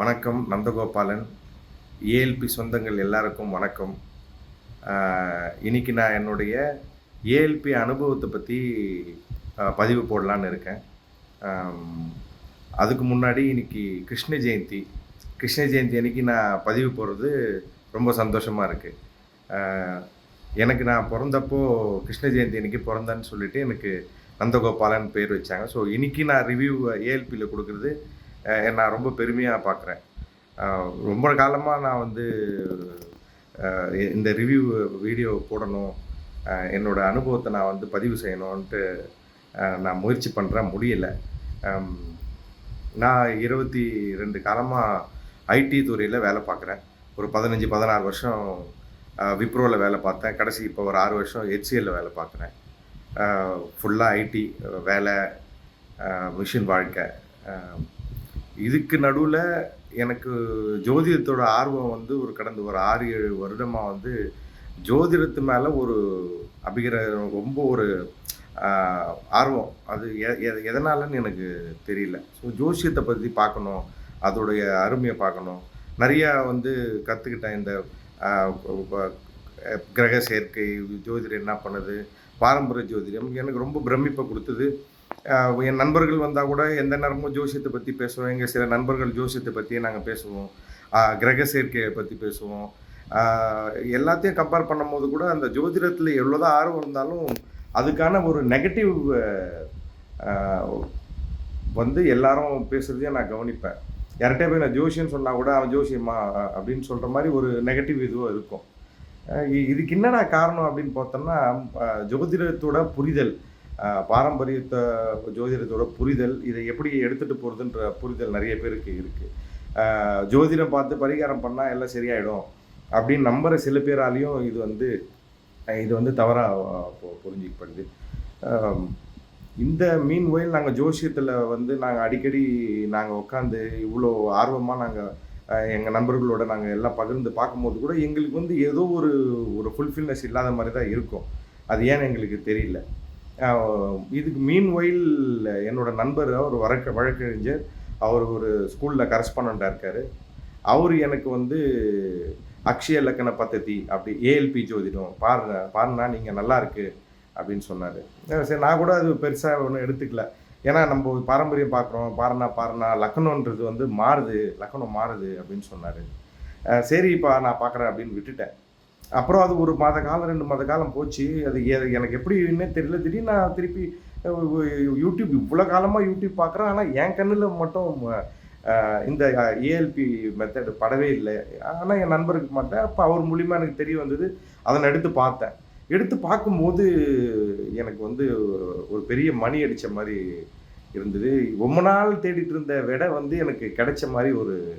வணக்கம் நந்தகோபாலன். ஏஎல்பி சொந்தங்கள் எல்லாருக்கும் வணக்கம். இன்றைக்கி நான் என்னுடைய ஏஎல்பி அனுபவத்தை பற்றி பதிவு போடலான்னு இருக்கேன். அதுக்கு முன்னாடி இன்றைக்கி கிருஷ்ண ஜெயந்தி. கிருஷ்ண ஜெயந்தி அன்னைக்கு நான் பதிவு போடுறது ரொம்ப சந்தோஷமாக இருக்குது எனக்கு நான் பிறந்தப்போ கிருஷ்ண ஜெயந்தி அன்றைக்கி பிறந்தேன்னு சொல்லிவிட்டு எனக்கு நந்தகோபாலன் பேர் வச்சாங்க. ஸோ இன்றைக்கி நான் ரிவ்யூ ஏஎல்பியில் கொடுக்குறது நான் ரொம்ப பெருமையாக பார்க்குறேன். ரொம்ப காலமாக நான் வந்து இந்த ரிவ்யூ வீடியோ போடணும் என்னோட அனுபவத்தை நான் வந்து பதிவு செய்யணும்ன்ட்டு நான் முயற்சி பண்ணுறேன் முடியலை. நான் இருபத்தி ரெண்டு காலமாக ஐடி துறையில் வேலை பார்க்குறேன். ஒரு பதினஞ்சு பதினாறு வருஷம் விப்ரோவில் வேலை பார்த்தேன். கடைசி இப்போ ஒரு ஆறு வருஷம் ஹெச்சிஎல்லில் வேலை பார்க்குறேன். ஃபுல்லாக ஐடி வேலை மிஷின் வாழ்க்கை இதுக்கு நடுவில் எனக்கு ஜோதிடத்தோட ஆர்வம் வந்து ஒரு கடந்த ஒரு ஆறு ஏழு வருடமாக வந்து ஜோதிடத்து மேலே ஒரு அபிகிர ரொம்ப ஒரு ஆர்வம். அது எ- எதனாலன்னு எனக்கு தெரியல. ஸோ ஜோசியத்தை பற்றி பார்க்கணும். அதோடைய அருமையை பார்க்கணும். நிறையா வந்து கற்றுக்கிட்டேன் இந்த கிரக சேர்க்கை ஜோதிடம் என்ன பண்ணுது பாரம்பரிய ஜோதிடம் எனக்கு ரொம்ப பிரமிப்பை கொடுத்தது. என் நண்பர்கள் வந்தால் கூட எந்த நேரமும் ஜோசியத்தை பற்றி பேசுவோம். எங்கள் சில நண்பர்கள் ஜோசியத்தை பற்றியே நாங்கள் பேசுவோம். கிரக சேர்க்கையை பற்றி பேசுவோம். எல்லாத்தையும் கம்பேர் பண்ணும்போது கூட அந்த ஜோதிடத்தில் எவ்வளோதான் ஆர்வம் இருந்தாலும் அதுக்கான ஒரு நெகட்டிவ் வந்து எல்லாரும் பேசுகிறதையும் நான் கவனிப்பேன். யார்கிட்டே போய் நான் ஜோசியம்னு சொன்னால் கூட அவன் ஜோசியமா அப்படின்னு சொல்கிற மாதிரி ஒரு நெகட்டிவ் இதுவும் இருக்கும். இதுக்கு என்னடா காரணம் அப்படின்னு பார்த்தோம்னா ஜோதிடத்தோட புரிதல். பாரம்பரியத்தை ஜோதிடத்தோட புரிதல் இதை எப்படி எடுத்துகிட்டு போகிறதுன்ற புரிதல் நிறைய பேருக்கு இருக்குது ஜோதிடம் பார்த்து பரிகாரம் பண்ணால் எல்லாம் சரியாயிடும் அப்படின்னு நம்புகிற சில பேராலையும் இது வந்து இது வந்து தவறாக புரிஞ்சிக்கப்படுது. இந்த மீன் ஒயில் நாங்கள் ஜோசியத்தில் வந்து நாங்கள் அடிக்கடி நாங்கள் உட்காந்து இவ்வளோ ஆர்வமாக நாங்கள் எங்கள் நண்பர்களோட நாங்கள் எல்லாம் பகிர்ந்து பார்க்கும்போது கூட எங்களுக்கு வந்து ஏதோ ஒரு ஒரு ஃபுல்ஃபில்னஸ் இல்லாத மாதிரி தான் இருக்கும். அது ஏன்னு எங்களுக்கு தெரியல. இதுக்கு மீன் வயல் என்னோட நண்பர் அவர் வழக்க வழக்கறிஞர். அவர் ஒரு ஸ்கூலில் கரஸ்பாண்டாக இருக்கார். அவர் எனக்கு வந்து அக்ஷய லக்கண பத்ததி அப்படி ஏஎல்பி ஜோதிடம் பாருங்க பாருண்ணா நீங்கள் நல்லா இருக்கு அப்படின்னு சொன்னார். சரி நான் கூட அது பெருசாக ஒன்றும் எடுத்துக்கல. ஏன்னா நம்ம பாரம்பரியம் பார்க்குறோம் பாருண்ணா பாருண்ணா லக்கணன்றது வந்து மாறுது லக்கணம் மாறுது அப்படின்னு சொன்னார். சரிப்பா நான் பார்க்குறேன் அப்படின்னு விட்டுட்டேன். அப்புறம் அது ஒரு மாத காலம் ரெண்டு மாத காலம் போச்சு. அது எ- எனக்கு எப்படின்னே தெரியல. திடீர்னு நான் திருப்பி யூடியூப் இவ்வளோ காலமாக யூடியூப் பார்க்குறேன் ஆனால் என் கண்ணில் மட்டும் இந்த ஏஎல்பி மெத்தட் படவே இல்லை. ஆனால் என் நண்பருக்கு மாட்டேன். அப்போ அவர் மூலிமா எனக்கு தெரிய வந்தது. அதை எடுத்து பார்த்தேன். எடுத்து பார்க்கும்போது எனக்கு வந்து ஒரு பெரிய மணி அடித்த மாதிரி இருந்தது. ரொம்ப நாள் தேடிட்டு இருந்த விடை வந்து எனக்கு கிடைச்ச மாதிரி ஒரு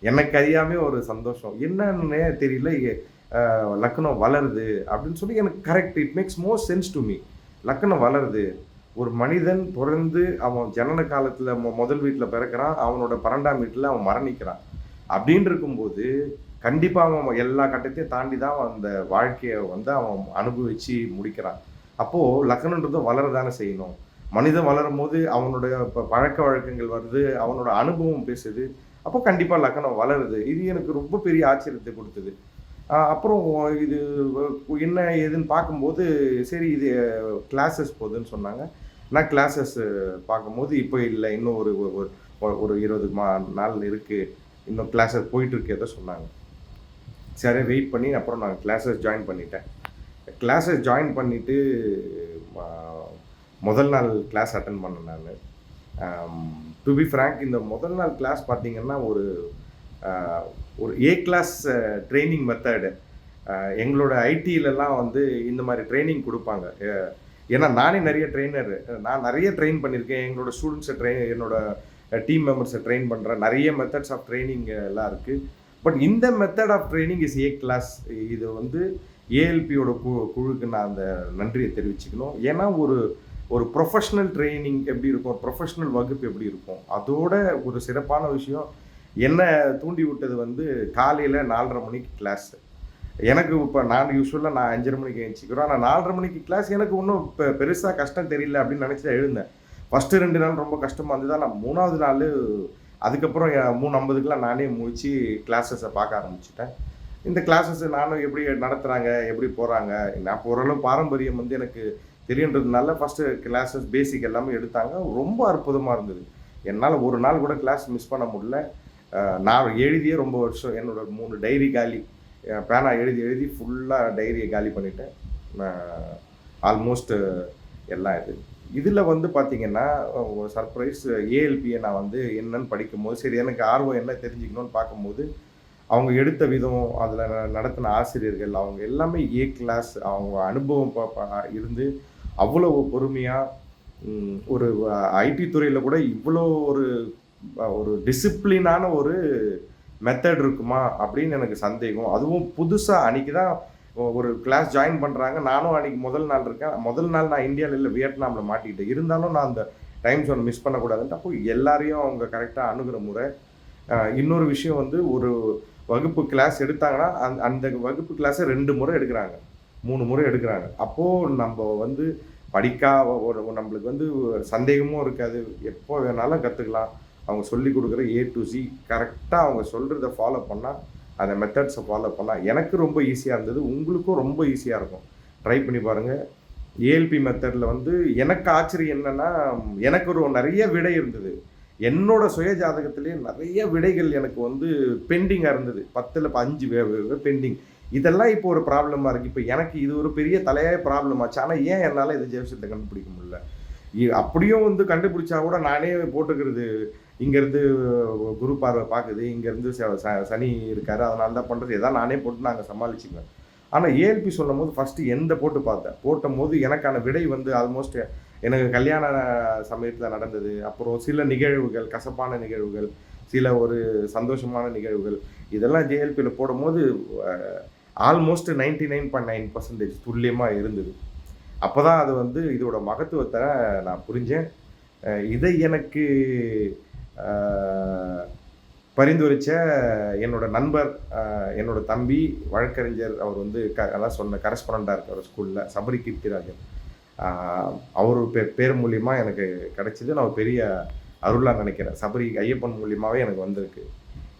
எனக்கு அறியாமே ஒரு சந்தோஷம். என்னன்னே தெரியல. எ- லக்னம் வளருது அப்படின்னு சொல்லி எனக்கு correct it makes more sense to me லக்னம் வளருது. ஒரு மனிதன் பிறந்து அவன் ஜனன காலத்தில் முதல் வீட்டில் பிறக்கிறான் அவனோட பன்னெண்டாம் வீட்டில் அவன் மரணிக்கிறான். அப்படின்னு இருக்கும்போது கண்டிப்பாக அவன் எல்லா கட்டத்தையும் தாண்டி தான் அவன் அந்த வாழ்க்கையை வந்து அவன் அனுபவிச்சு முடிக்கிறான். அப்போது லக்னன்றதும் வளரதானே செய்யணும். மனிதன் வளரும் போது அவனுடைய இப்போ பழக்க வழக்கங்கள் வருது அவனோட அனுபவம் பேசுது. அப்போ கண்டிப்பாக லக்னம் வளருது. இது எனக்கு ரொம்ப பெரிய ஆச்சரியத்தை கொடுத்தது. அப்புறம் இது என்ன ஏதுன்னு பார்க்கும்போது சரி இது கிளாஸஸ் போகுதுன்னு சொன்னாங்க. நான் கிளாஸஸ் பார்க்கும்போது இப்போ இல்லை இன்னும் ஒரு ஒரு- ஒரு இருபது மா நாள் இருக்குது இன்னும் கிளாஸஸ் போயிட்டுருக்கேதோ சொன்னாங்க. சரி வெயிட் பண்ணி அப்புறம் நான் கிளாஸஸ் ஜாயின் பண்ணிட்டேன். கிளாஸஸ் ஜாயின் பண்ணிவிட்டு முதல் நாள் கிளாஸ் அட்டன் பண்ணேன் நான். டு பி ஃப்ரேங்க் இந்த முதல் நாள் கிளாஸ் பார்த்தீங்கன்னா ஒரு ஒரு ஏ கிளாஸ் ட்ரைனிங் மெத்தடு எங்களோட ஐடியிலலாம் வந்து இந்த மாதிரி ட்ரைனிங் கொடுப்பாங்க. ஏன்னா நானே நிறைய ட்ரெயினர் நான் நிறைய ட்ரெயின் பண்ணியிருக்கேன். எங்களோட ஸ்டூடெண்ட்ஸை ட்ரெயின் என்னோட டீம் மெம்பர்ஸை ட்ரெயின் பண்ணுறேன் நிறைய மெத்தட்ஸ் ஆஃப் ட்ரைனிங் எல்லாம் இருக்குது பட் இந்த method of training is a class இது வந்து ஏஎல்பியோட கு குழுக்கு நான் அந்த நன்றியை தெரிவிச்சுக்கணும். ஏன்னா ஒரு ஒரு ப்ரொஃபஷ்னல் ட்ரைனிங் எப்படி இருக்கும்? ப்ரொஃபஷ்னல் வகுப்பு எப்படி இருக்கும்? அதோட ஒரு சிறப்பான விஷயம் என்ன தூண்டி விட்டது வந்து காலையில் நாலரை மணிக்கு கிளாஸு எனக்கு இப்போ நான் யூஸ்வலாக நான் அஞ்சரை மணிக்கு எழுந்திக்கிறோம் ஆனால் நாலரை மணிக்கு கிளாஸ் எனக்கு ஒன்றும் இப்போ பெருசாக கஷ்டம் தெரியல அப்படின்னு நினச்சி தான் எழுந்தேன். ஃபஸ்ட்டு ரெண்டு நாள் ரொம்ப கஷ்டமாக இருந்தது. ஆனால் மூணாவது நாள் அதுக்கப்புறம் என் மூணு ஐம்பதுக்கெலாம் நானே முடிச்சு கிளாஸஸை பார்க்க ஆரம்பிச்சிட்டேன். இந்த கிளாஸஸ் நானும் எப்படி நடத்துகிறாங்க எப்படி போகிறாங்க நான் ஓரளவு பாரம்பரியம் வந்து எனக்கு தெரியுன்றதுனால ஃபஸ்ட்டு கிளாஸஸ் பேசிக் எல்லாமே எடுத்தாங்க. ரொம்ப அற்புதமாக இருந்தது. என்னால் ஒரு நாள் கூட கிளாஸ் மிஸ் பண்ண முடியல. நான் எழுதியே ரொம்ப வருஷம் என்னோட மூணு டைரி காலி. பேனா எழுதி எழுதி ஃபுல்லாக டைரியை காலி பண்ணிட்டேன். ஆல்மோஸ்ட் எல்லாம் இது. இதில் வந்து பார்த்தீங்கன்னா சர்ப்ரைஸ் ஏஎல்பியை நான் வந்து என்னன்னு படிக்கும்போது சரி எனக்கு ஆர்வம் என்ன தெரிஞ்சுக்கணும்னு பார்க்கும்போது அவங்க எடுத்த விதம் அதில் நடத்தின ஆசிரியர்கள் அவங்க எல்லாமே ஏ கிளாஸ் அவங்க அனுபவம் இருந்து அவ்வளோ பொறுமையாக ஒரு ஐடி துறையில் கூட இவ்வளோ ஒரு ஒரு டிசிப்ளினான ஒரு மெத்தட் இருக்குமா அப்படின்னு எனக்கு சந்தேகம். அதுவும் புதுசாக அன்றைக்கி தான் ஒரு கிளாஸ் ஜாயின் பண்ணுறாங்க நானும் அன்றைக்கி முதல் நாள் இருக்கேன். முதல் நாள் நான் இந்தியாவில் இல்லை வியட்நாமில் மாட்டிக்கிட்டேன். இருந்தாலும் நான் அந்த டைம் ஜோன் மிஸ் பண்ணக்கூடாதுன்ட்டு அப்போ எல்லாரையும் அவங்க கரெக்டாக அணுகிற முறை இன்னொரு விஷயம் வந்து ஒரு வகுப்பு கிளாஸ் எடுத்தாங்கன்னா அந் அந்த வகுப்பு கிளாஸை ரெண்டு முறை எடுக்கிறாங்க. மூணு முறை எடுக்கிறாங்க. அப்போது நம்ம வந்து படிக்கா ஒரு நம்மளுக்கு வந்து சந்தேகமும் இருக்காது. எப்போ வேணாலும் கற்றுக்கலாம் அவங்க சொல்லி கொடுக்குற ஏ டு சி கரெக்டாக அவங்க சொல்கிறத ஃபாலோ பண்ணால் அந்த மெத்தட்ஸை ஃபாலோ பண்ணால் எனக்கு ரொம்ப ஈஸியாக இருந்தது. உங்களுக்கும் ரொம்ப ஈஸியாக இருக்கும். ட்ரை பண்ணி பாருங்கள் ஏஎல்பி மெத்தடில் வந்து எனக்கு ஆச்சரியம் என்னென்னா எனக்கு ஒரு நிறைய விடை இருந்தது. என்னோட சுய ஜாதகத்திலே நிறைய விடைகள் எனக்கு வந்து பெண்டிங்காக இருந்தது. பத்தில் இப்போ அஞ்சு பெண்டிங் இதெல்லாம் இப்போ ஒரு ப்ராப்ளமாக இருக்குது இப்போ எனக்கு இது ஒரு பெரிய தலையாய ப்ராப்ளம் ஆச்சு. ஆனால் ஏன் என்னால் இது ஜெயசத்தை கண்டுபிடிக்க முடியல? இ- அப்படியும் வந்து கண்டுபிடிச்சா கூட நானே போட்டுக்கிறது இங்கேருந்து குரு பார்வை பார்க்குது. இங்கேருந்து சனி இருக்காரு. அதனால தான் பண்ணுறது எதாவது நானே போட்டு நாங்கள் சமாளிச்சுக்குவேன். ஆனால் ஏஎல்பி சொல்லும் போது ஃபஸ்ட்டு எந்த போட்டு பார்த்தேன். போட்டும் போது எனக்கான விடை வந்து ஆல்மோஸ்ட் எனக்கு கல்யாண சமயத்தில் நடந்தது. அப்புறம் சில நிகழ்வுகள் கசப்பான நிகழ்வுகள் சில ஒரு சந்தோஷமான நிகழ்வுகள் இதெல்லாம் ஜேஎல்பியில் போடும்போது almost ninety nine point nine percentage துல்லியமாக இருந்தது. அப்போ தான் அது வந்து இதோட மகத்துவத்தை நான் புரிஞ்சேன். இதை எனக்கு பரிந்துரைச்ச என்னோட நண்பர் என்னோட தம்பி வழக்கறிஞர் அவர் வந்து க அதான் சொன்ன கரஸ்பாண்டாக இருக்கார் ஸ்கூலில் சபரி கீர்த்திராஜன். அவர் பேர் பேர் மூலியமாக எனக்கு கிடைச்சிது. நான் ஒரு பெரிய அருளாக நினைக்கிறேன். சபரி ஐயப்பன் மூலியமாகவே எனக்கு வந்திருக்கு.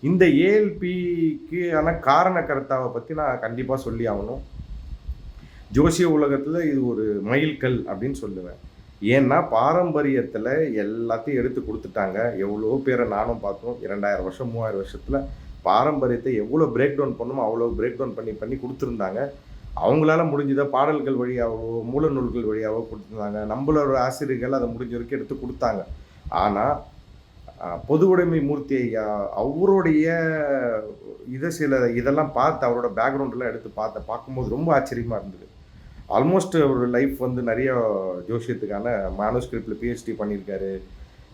இந்த ஏஎல்பிக்கு ஆனால் காரண கருத்தாவை பற்றி நான் கண்டிப்பாக சொல்லி ஆகணும். ஜோசிய உலகத்தில் இது ஒரு மைல்கல் அப்படின்னு சொல்லுவேன். ஏன்னா பாரம்பரியத்தில் எல்லாத்தையும் எடுத்து கொடுத்துட்டாங்க. எவ்வளோ பேரை நானும் பார்த்தோம். இரண்டாயிரம் வருஷம் மூவாயிரம் வருஷத்தில் பாரம்பரியத்தை எவ்வளோ பிரேக் டவுன் பண்ணுமோ அவ்வளோ பிரேக் டவுன் பண்ணி பண்ணி கொடுத்துருந்தாங்க. அவங்களால முடிஞ்சதை பாடல்கள் வழியாகவோ மூல நூல்கள் வழியாகவோ கொடுத்துருந்தாங்க. நம்மளோட ஆசிரியர்கள் அதை முடிஞ்ச வரைக்கும் எடுத்து கொடுத்தாங்க. ஆனால் பொது உடைமை மூர்த்தி ஐயா அவருடைய இதை சில இதெல்லாம் பார்த்து அவரோட பேக்ரவுண்டெல்லாம் எடுத்து பார்த்த பார்க்கும்போது ரொம்ப ஆச்சரியமாக இருந்தது. ஆல்மோஸ்ட் ஒரு லைஃப் வந்து நிறைய ஜோசியத்துக்கான மானோஸ்கிரிப்டில் பிஹெச்டி பண்ணியிருக்காரு.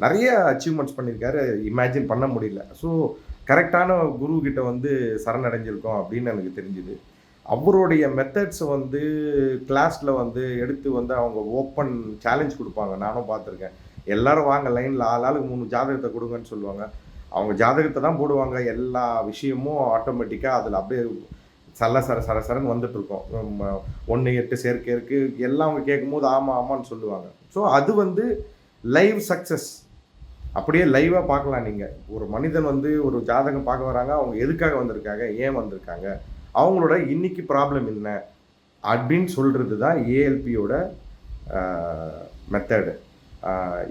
நிறைய அச்சீவ்மெண்ட்ஸ் பண்ணியிருக்காரு. இமேஜின் பண்ண முடியல. ஸோ கரெக்டான குரு கிட்ட வந்து சரணடைஞ்சிருக்கோம் அப்படின்னு எனக்கு தெரிஞ்சுது. அவருடைய மெத்தட்ஸை வந்து கிளாஸில் வந்து எடுத்து வந்து அவங்க ஓப்பன் சேலஞ்ச் கொடுப்பாங்க. நானும் பார்த்துருக்கேன். எல்லாரும் வாங்க லைனில் ஆள் ஆளுக்கு மூணு ஜாதகத்தை கொடுங்கன்னு சொல்லுவாங்க. அவங்க ஜாதகத்தை தான் போடுவாங்க. எல்லா விஷயமும் ஆட்டோமேட்டிக்காக அதில் அப்படியே சல சர சர சரன்னு வந்துட்டு இருக்கோம் ஒன்று எட்டு சேர்க்கை இருக்குது எல்லாம் அவங்க கேட்கும்போது ஆமாம் ஆமான்னு சொல்லுவாங்க. ஸோ அது வந்து லைவ் சக்ஸஸ் அப்படியே லைவாக பார்க்கலாம் நீங்கள் ஒரு மனிதன் வந்து ஒரு ஜாதகம் பார்க்க வராங்க. அவங்க எதுக்காக வந்திருக்காங்க? ஏன் வந்திருக்காங்க? அவங்களோட இன்னைக்கு ப்ராப்ளம் என்ன? அப்படின்னு சொல்கிறது தான் ஏஎல்பியோட மெத்தடு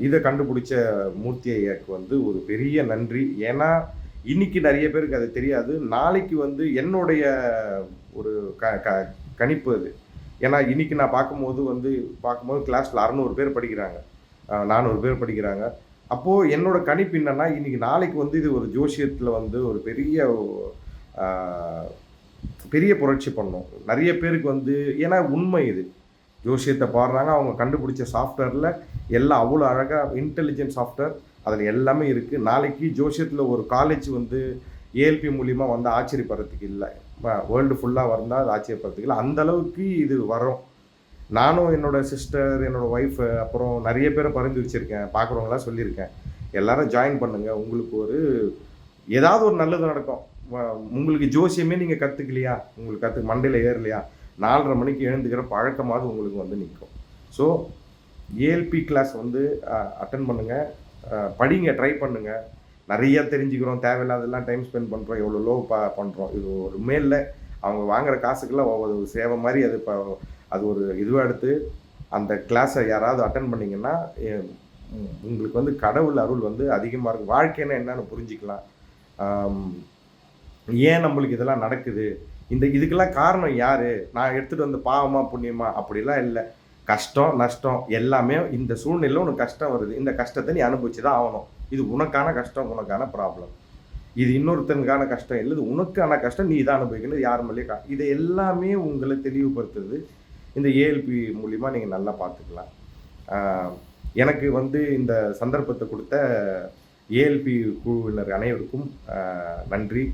இதை கண்டுபிடிச்ச மூர்த்தி ஐயாக்கு வந்து ஒரு பெரிய நன்றி. ஏன்னா இன்னைக்கு நிறைய பேருக்கு அது தெரியாது. நாளைக்கு வந்து என்னுடைய ஒரு க க கணிப்பு அது. ஏன்னா இன்னைக்கு நான் பார்க்கும்போது வந்து பார்க்கும்போது கிளாஸில் அறநூறு பேர் படிக்கிறாங்க. நானூறு பேர் படிக்கிறாங்க. அப்போது என்னோடய கணிப்பு என்னன்னா இன்றைக்கி நாளைக்கு வந்து இது ஒரு ஜோசியத்தில் வந்து ஒரு பெரிய பெரிய புரட்சி பண்ணும். நிறைய பேருக்கு வந்து ஏன்னா உண்மை இது. ஜோசியத்தை பாடுறாங்க அவங்க கண்டுபிடிச்ச சாஃப்ட்வேரில் எல்லாம் அவ்வளோ அழகாக இன்டெலிஜென்ட் சாஃப்ட்வேர் அதில் எல்லாமே இருக்குது நாளைக்கு ஜோசியத்தில் ஒரு காலேஜ் வந்து ஏஎல்பி மூலிமா வந்து ஆச்சரியப்படுறதுக்கு இல்லை. வேர்ல்டு ஃபுல்லாக வந்தால் அது ஆச்சரியப்படுறதுக்கு இல்லை. அந்த அளவுக்கு இது வரும். நானும் என்னோட சிஸ்டர் என்னோட ஒய்ஃப் அப்புறம் நிறைய பேரை பரிந்துரைச்சிருக்கேன் பார்க்குறவங்களாம் சொல்லியிருக்கேன். எல்லாரும் ஜாயின் பண்ணுங்கள் உங்களுக்கு ஒரு ஏதாவது ஒரு நல்லது நடக்கும். உங்களுக்கு ஜோசியமே நீங்கள் கற்றுக்கலையா உங்களுக்கு கற்று மண்டையில் ஏறலையா? நாலரை மணிக்கு எழுந்துக்கிற பழக்கமாவது உங்களுக்கு வந்து நிற்கும் ஸோ ஏஎல்பி கிளாஸ் வந்து அட்டன் பண்ணுங்கள் படிங்க ட்ரை பண்ணுங்கள் நிறைய தெரிஞ்சுக்கிறோம் தேவையில்லாதெல்லாம் டைம் ஸ்பெண்ட் பண்ணுறோம் எவ்வளோ லோ ப பண்ணுறோம் இது ஒரு மேலில் அவங்க வாங்குற காசுக்கெல்லாம் ஒவ்வொரு சேவை மாதிரி அது இப்போ அது ஒரு இதுவாக எடுத்து அந்த கிளாஸை யாராவது அட்டன் பண்ணிங்கன்னா உங்களுக்கு வந்து கடவுள் அருள் வந்து அதிகமாக இருக்கும். வாழ்க்கைன்னா என்னன்னு புரிஞ்சிக்கலாம். ஏன் நம்மளுக்கு இதெல்லாம் நடக்குது? இந்த இதுக்கெல்லாம் காரணம் யார்? நான் எடுத்துகிட்டு வந்த பாவமா புண்ணியமா அப்படிலாம் இல்லை. கஷ்டம் நஷ்டம் எல்லாமே இந்த சூழ்நிலையில் உனக்கு கஷ்டம் வருது. இந்த கஷ்டத்தை நீ அனுபவிச்சு தான் ஆகணும். இது உனக்கான கஷ்டம் உனக்கான ப்ராப்ளம் இது இன்னொருத்தனுக்கான கஷ்டம் இல்லை இது உனக்கான கஷ்டம் நீ தான் அனுபவிக்கணும் யார் மேலேயே கா இதை எல்லாமே உங்களை தெளிவுபடுத்துறது இந்த ஏஎல்பி மூலிமா நீங்கள் நல்லா பார்த்துக்கலாம். எனக்கு வந்து இந்த சந்தர்ப்பத்தை கொடுத்த ஏஎல்பி குழுவினர் அனைவருக்கும் நன்றி.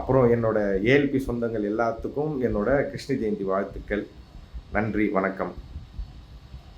அப்புறம் என்னோட ஏஎல்பி சொந்தங்கள் எல்லாத்துக்கும் என்னோட கிருஷ்ண ஜெயந்தி வாழ்த்துக்கள். நன்றி வணக்கம்.